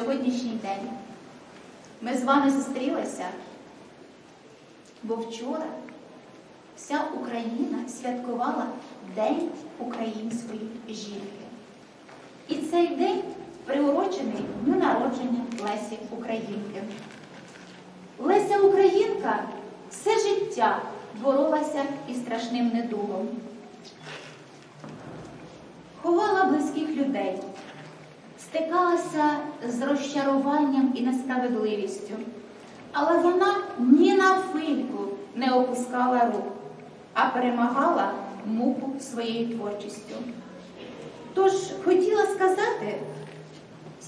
сьогоднішній день. Ми з вами зустрілися, бо вчора вся Україна святкувала День української жінки. І цей день приурочений дню народження Лесі Українки. Леся Українка все життя боролася із страшним недугом. Ховала близьких людей, стикалася з розчаруванням і несправедливістю, але вона ні на хвильку не опускала рук, а перемагала муку своєю творчістю. Тож хотіла сказати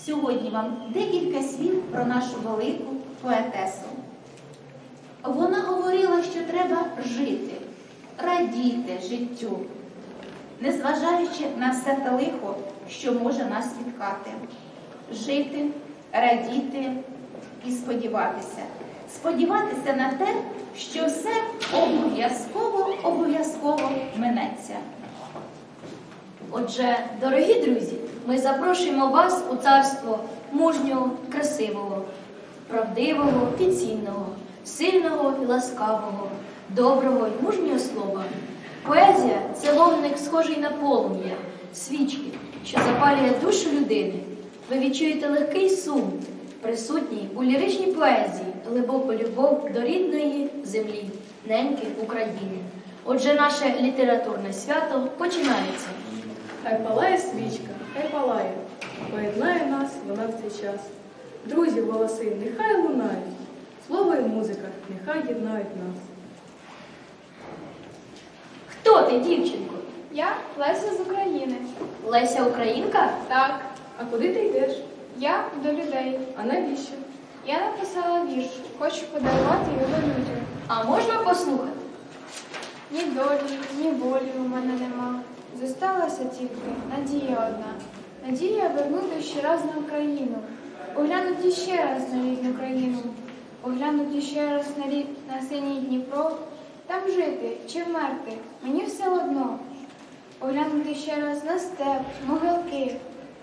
сьогодні вам декілька слів про нашу велику поетесу. Вона говорила, що треба жити, радіти життю, незважаючи на все те лихо, що може нас спіткати. Жити, радіти і сподіватися. Сподіватися на те, що все обов'язково, обов'язково минеться. Отже, дорогі друзі, ми запрошуємо вас у царство мужнього, красивого, правдивого і цінного, сильного і ласкавого, доброго і мужнього слова. Поезія це ловник, схожий на полум'я, свічки, що запалює душу людини. Ви відчуєте легкий сум, присутній у ліричній поезії, глибоку любов до рідної землі, неньки України. Отже, наше літературне свято починається. Хай палає свічка, хай палає, поєднає нас вона в цей час. Друзі голоси, нехай лунають, слово і музика, нехай єднають нас. Хто дівчинко? Я Леся з України. Леся Українка? Так, А куди ти йдеш? я до людей. А навіщо? Я написала вірш, хочу подарувати його людям. А можна послухати? Ні долі, ні волі у мене нема. Зосталася тільки надія одна. Надія вернути ще раз на Україну, оглянути ще раз на рідну країну, оглянути ще раз на рід на синій Дніпро, там жити чи вмерти, мені все одно. Оглянути ще раз на степ, могилки,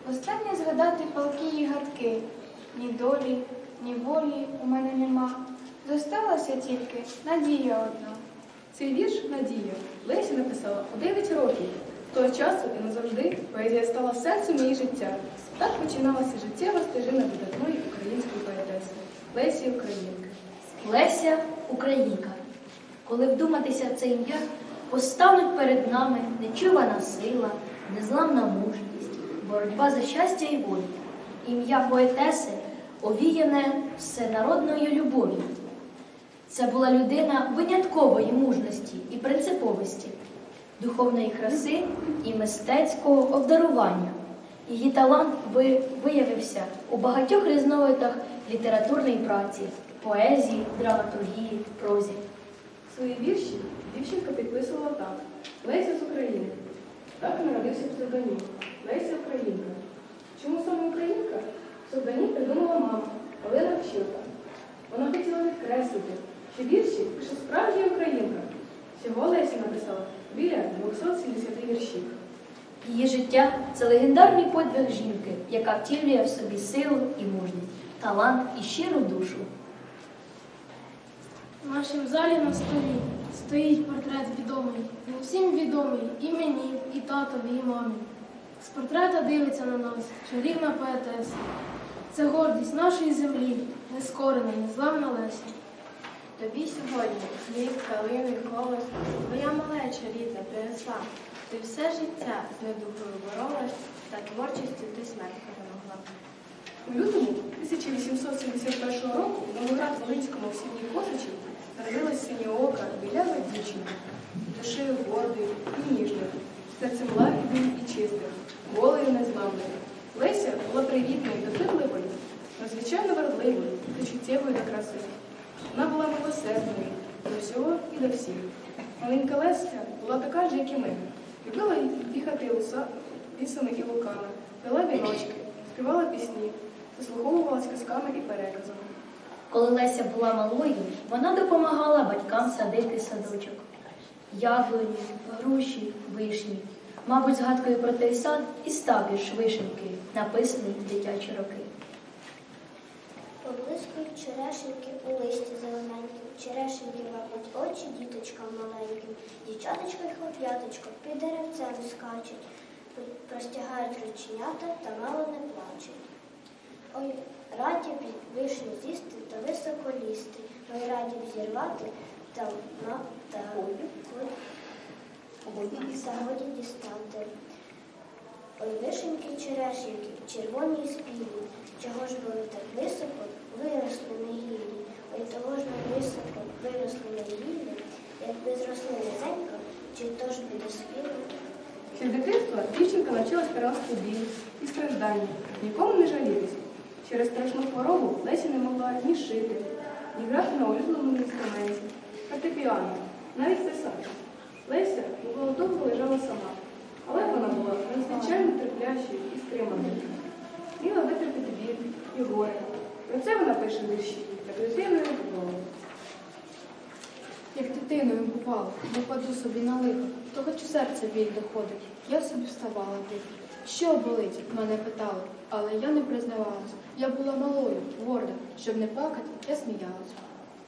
останнє згадати палки і гадки. Ні долі, ні волі у мене нема. Зосталася тільки надія одна. Цей вірш Надія Леся написала у 9 років. Того часу і назавжди поезія стала серцем її життя. Так починалася життєва стежина видатної української поетеси Лесі Українки. Леся Українка. Коли вдуматися в це ім'я, поставить перед нами нечувана сила, незламна мужність, боротьба за щастя і волю. Ім'я поетеси овіяне всенародною любов'ю. Це була людина виняткової мужності і принциповості, духовної краси і мистецького обдарування. Її талант ви- виявився у багатьох різновидах літературної праці, поезії, драматургії, прозі. Свої вірші дівчинка підписувала так. Леся з України. Так народився псевдонім. Леся Українка. Чому саме Українка? Псевдонім придумала мама Олена Вчилка. Вона хотіла підкреслити, що вірші пише справжня українка. Всього Леся написала біля 270 віршів. Її життя це легендарний подвиг жінки, яка втілює в собі силу і мужність, талант і щиру душу. В нашому залі на столі стоїть портрет відомий, він всім відомий і мені, і татові, і мамі. З портрета дивиться на нас чарівна поетеса. Це гордість нашої землі, нескорена, незламна Леся. Тобі сьогодні хліб, калини, колос, твоя малеча рідна принесла. Ти все життя з недугою боролась, та творчістю ти смерть перемогла. У лютому 1871 року в Новоград Волинському в сім'ї Косачів народилась синьоока, білява дівчинка, душею гордою і ніжною, серцем лагідним і чистим, волею незламною. Леся була привітною, допитливою, надзвичайно вродливою та чуттєвою до краси. Вона була милосердною до всього і до всіх. Маленька Леся була така ж, як і ми. Любила їхати лісами і луками, пила віночки, співала пісні, заслуговувалась казками і переказами. Коли Леся була малою, вона допомагала батькам садити садочок. Яблуні, груші, вишні. Мабуть, згадкою про той сад і став вірш вишеньки, написаний в дитячі роки. поблискують черешеньки у листі зелененьким. Черешеньки лапать очі діточкам маленьким. Дівчаточко й хлоп'яточко під деревцем скачуть, простягають рученята та мало не плачуть. Ой, раді б вишню з'їсти та високо лізти. Ой, раді б зірвати та, на, та, та годі дістати. Ой, вишеньки черешеньки, червоні спілі, чого ж були так високо, виросли на гіллі. Ой, того ж ми високо виросли на гіллі, якби зросли низенько, чи то ж би доспіли. Ще дитинства дівчинка навчилась переносити біль і страждання, нікому не жалітись. Через страшну хворобу Леся не могла ні шити, ні грати на улюбленому інструменті, фортепіано, навіть писати. Леся бувало довго лежала сама, але вона була надзвичайно терплячою і стриманою. Вміла витерпіти біль і горе. Про це вона пише вірші, як дитиною любов'ю. Як дитиною бувало, не паду собі на лихо, то хоч у серце біль доходить. Я собі вставала тихо. Що болить? мене питали, але я не признавалась. Я була малою, горда, щоб не плакати, я сміялась.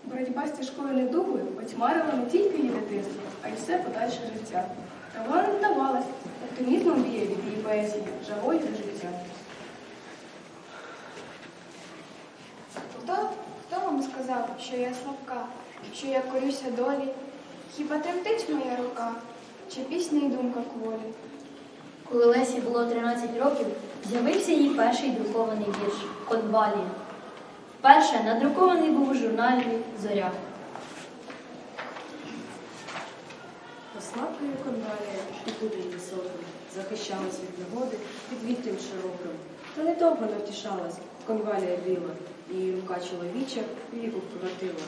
Боротьба з тяжкою недугою отьмарила не тільки її дитинство, а й все подальше життя. Та вона не здавалась, оптимізмом віє від її поезії, жагою до життя. Хто, хто вам сказав, що я слабка, що я корюся долі? Хіба тремтить моя рука, чи пісня й думка кволі? Коли Лесі було 13 років, з'явився її перший друкований вірш Конвалія. Вперше надрукований був у журналі Зоря. Послабкою конвалія і туди високим, захищалась від негоди під вітрям широким. Та недовго не втішалась, конвалія біла, і рука чоловіча віку вкоротила.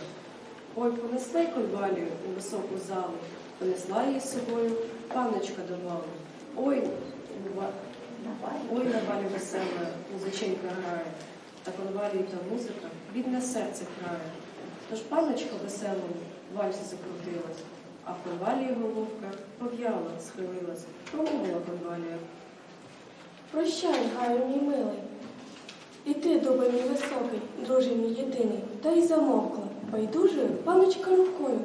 Ой, понесли конвалію у високу залу, понесла її з собою паночка до балу. Ой, ой, на балі весела, музиченька грає, та конвалії та музика бідне серце крає. Тож паночка веселому вальс закрутилась, а в конвалії головка пов'яла, схилилась, промовила конвалія. Прощай, Гаю, мій милий. І ти, дуби мій високий, друже мій єдиний, та й замовкла, байдужою паночка рукою,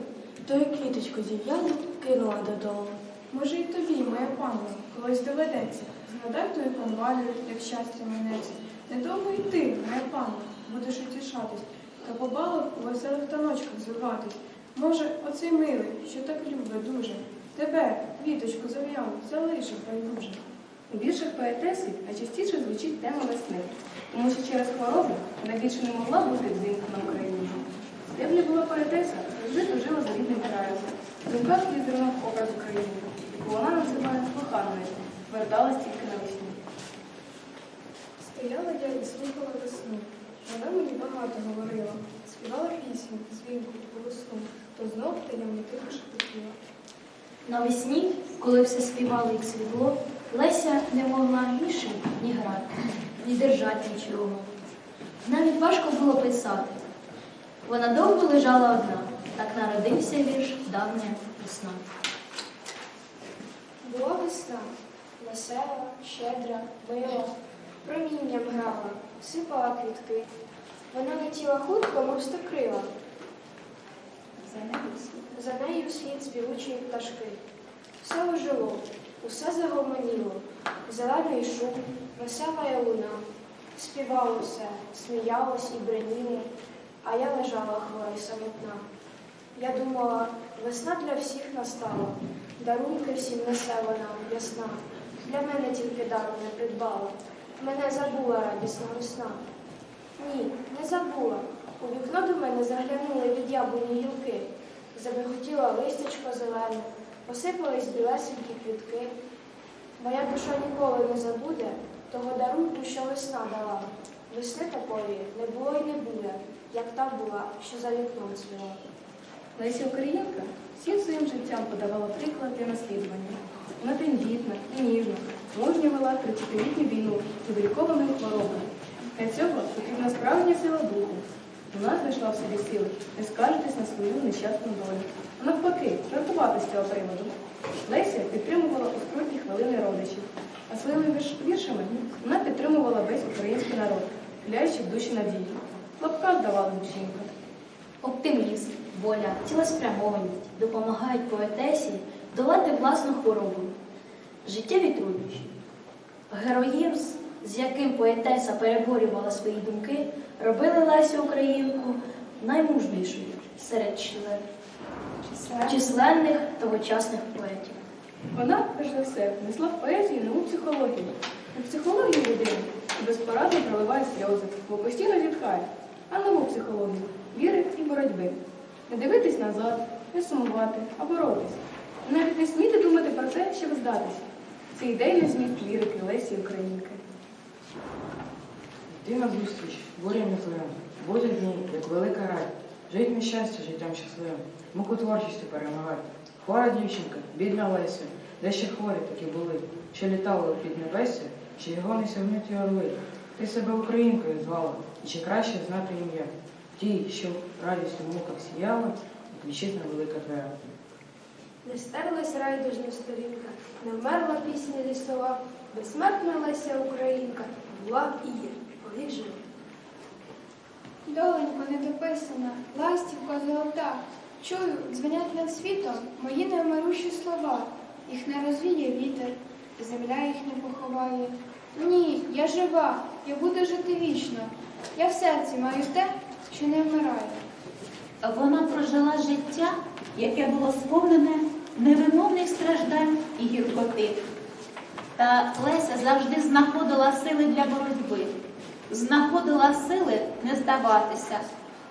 тою квіточку зів'яну кинула додолу. Може, й тобі, моя панно, колись доведеться. Згадай тою конвалію, як щастя минеться. Недовго йти, моя панно, будеш утішатись, та по балах у веселих таночках звиватись. Може, оцей милий, що так любить дуже, тебе, квіточку зав'яну, залишив байдуже. У віршах поетеси найчастіше звучить тема весни, тому що через хворобу вона більше не могла бути взимку на Україні. Стеблі була поетеса, завжди тужила за рідним краєм. В думках образ України, яку вона називає коханою, верталась тільки навесні. Стояла я і слухала весну. Вона мені багато говорила, співала пісню, дзвінку, голосну, то знов таємно тихо шепотіла. Навесні, коли все співало і цвітло, Леся не могла ні шити, ні грати, ні держати нічого. Навіть важко було писати. Вона довго лежала одна, так народився вірш давня весна. Була весна, весела, щедра, мила, промінням грала, сипала квітки. Вона летіла хутко, мов стокрила, За нею слід співучої пташки. Все ожило, усе загомоніло, зелений шум, весела луна. Співало все, сміялось і бреніло, а я лежала хвора й самотна. Я думала, весна для всіх настала, дарунки всім несе вона, ясна. Для мене тільки дару не придбала. Мене забула радісна весна. Ні, не забула. У вікно до мене заглянули від яблуні гілки. Забеготіло листячко зелене, посипались білесенькі квітки. Моя душа ніколи не забуде того дарунку, що весна дала. Весни такої не було й не буде, як та була, що за вікном цвіла. Леся Українка всім подавала приклад для наслідування. Вона і ніжна, мужньо вела 30-літню війну з вилікованою хворобою. Для цього потрібна справжня сила духу. Вона знайшла в собі сили не скаржитись на свою нещасну долю, а навпаки, жартувати з цього приводу. Леся підтримувала у скрутні хвилини родичів, а своїми віршами вона підтримувала весь український народ, вляючи в душі надії. Лапка здавала жінка. Оптимізм, воля, цілеспрямованість допомагають поетесі долати власну хворобу, життєві труднощі. Героїзм, з яким поетеса переборювала свої думки, робили Лесю Українку наймужнішою серед член- численних тогочасних поетів. Вона, перш за все, внесла в поезію нову психологію. У психологію людини безпорадно проливає сльози, бо постійно зітхає, а нову психологію віри і боротьби. Не дивитись назад, не сумувати, а боротись. Навіть не сміти думати про те, щоб здатися. Це ідейний зміст лірики Лесі Українки. Йди на зустріч, бурям не злим, будуть дні, як велика рай. Жить мій щастя життям щасливим, муку творчістю перемагай. Хвора дівчинка, бідна Леся, де ще хворі такі були, що літали у піднебесі, чи його не сягнуті орли. Ти себе українкою звала, і чи краще знати ім'я? Тій, що радістю в муках сіяла, вітчизна велика твоя. Не стерлась райдужня сторінка, не вмерла пісня лісова, безсмертна Леся Українка, була і є, повік жив. Доленько недописана, ластівка золота. Чую, дзвенять над світом мої невмирущі слова. Їх не розвіє вітер, земля їх не поховає. Ні, я жива, я буду жити вічно. Я в серці маю те, що не вмирає. Вона прожила життя, яке було сповнене невимовних страждань і гіркоти. Та Леся завжди знаходила сили для боротьби, знаходила сили не здаватися,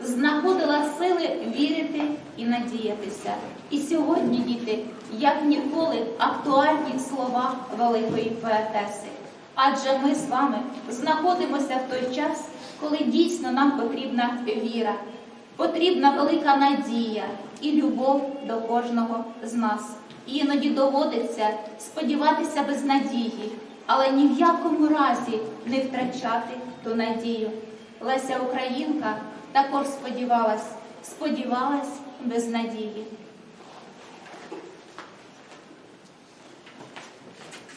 знаходила сили вірити і надіятися. І сьогодні, діти, як ніколи, актуальні слова великої поетеси. Адже ми з вами знаходимося в той час, коли дійсно нам потрібна віра, потрібна велика надія і любов до кожного з нас. Іноді доводиться сподіватися без надії, але ні в якому разі не втрачати ту надію. Леся Українка також сподівалась, сподівалась без надії.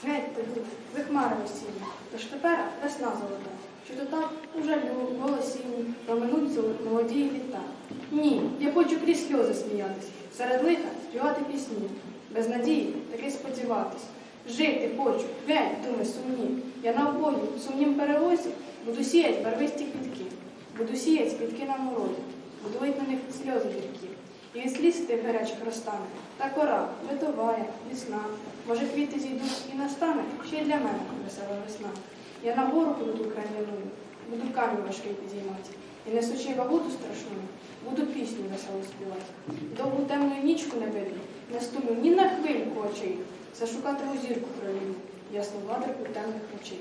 Геть тобі, ви хмари осінні, тож тепер весна золота. Чи то так у жалю, голосінні, проминуть молоді літа. Ні, я хочу крізь сльози сміятись, серед лиха співати пісні, без надії таки сподіватись. Жити хочу, геть, думи сумні. Я на обою, в сумнім перевозі, буду сіять барвисті квітки, буду сіять квітки на морозі, буду лить на них сльози гіркі. І від сліз тих гарячих розтане, та кора, литовая, весна. Може, квіти зійдуть і настане, ще й для мене весела весна. Я на гору буду краняною, буду камінь важкий підіймати. І несучи вагуту страшну, буду пісню веселу співати. Довгу темну нічку не видно, не стулю ні на хвильку очей. Зашукатиму зірку пролівну, ясну вадрику темних очей.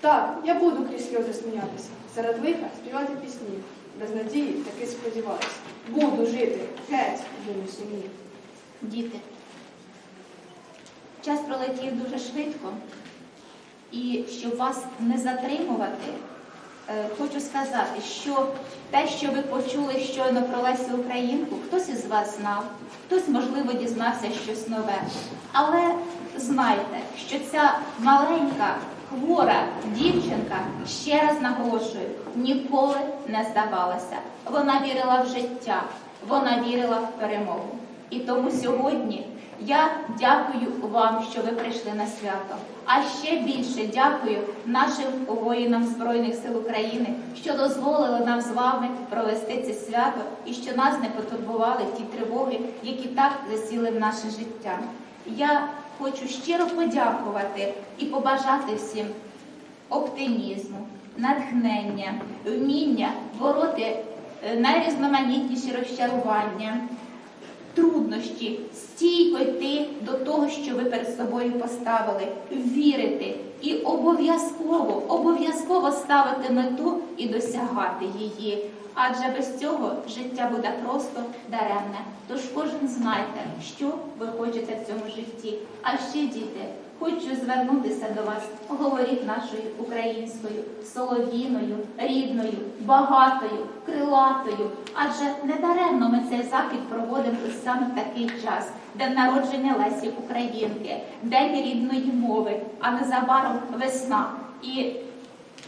Так, я буду крізь сльози сміятися, серед лиха співати пісні, без надії таки сподіватися. Буду жити, геть, думи сумні. Діти, час пролетів дуже швидко, і щоб вас не затримувати, е, хочу сказати, що те, що ви почули щойно про Лесю Українку, хтось із вас знав, хтось, можливо, дізнався щось нове. Але знайте, що ця маленька, хвора дівчинка, ще раз наголошую, ніколи не здавалася. Вона вірила в життя, вона вірила в перемогу. І тому сьогодні я дякую вам, що ви прийшли на свято. А ще більше дякую нашим воїнам Збройних сил України, що дозволили нам з вами провести це свято і що нас не потурбували ті тривоги, які так засіли в наше життя. Я хочу щиро подякувати і побажати всім оптимізму, натхнення, вміння бороти е, найрізноманітніші розчарування, труднощі, стійко йти до того, що ви перед собою поставили, вірити і обов'язково, обов'язково ставити мету і досягати її. Адже без цього життя буде просто даремне. Тож кожен знайте, що ви хочете в цьому житті. А ще діти, хочу звернутися до вас. Говоріть нашою українською, солов'їною, рідною, багатою, крилатою. Адже недаремно ми цей захід проводимо саме в такий час. День народження Лесі Українки, День рідної мови, а незабаром весна. І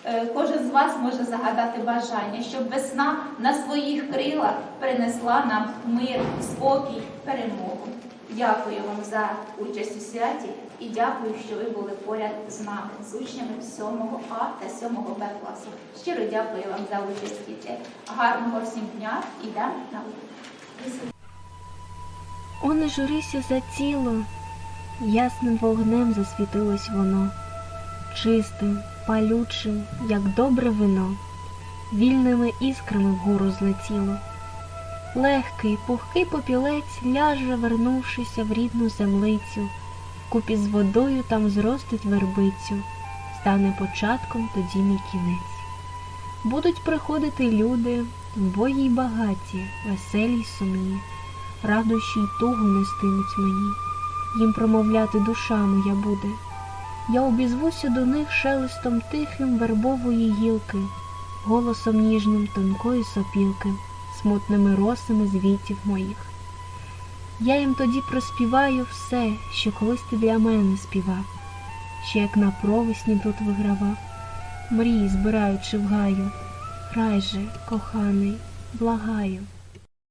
Е, Кожен з вас може загадати бажання, щоб весна на своїх крилах принесла нам мир, спокій, перемогу. Дякую вам за участь у святі і дякую, що ви були поряд з нами, з учнями 7 А та 7 Б класу. Щиро дякую вам за участь, діти. Гарного всім дня і йдемо на урок. О, не журися за тіло, ясним вогнем засвітилось воно, чистим, палючим, як добре вино, вільними іскрами вгору злетіло. Легкий, пухкий попілець ляже, вернувшися в рідну землицю, вкупі з водою там зростить вербицю, стане початком тоді мій кінець. Будуть приходити люди, вбої й багаті, веселі й сумні радощі й тугу нестимуть мені, їм промовляти душа моя буде. Я обізвуся до них шелестом тихим вербової гілки, голосом ніжним тонкої сопілки, смутними росами звітів моїх. Я їм тоді проспіваю все, що колись ти для мене співав, ще як на провесні тут вигравав, мрії збираючи в гаю. Грай же, коханий, благаю.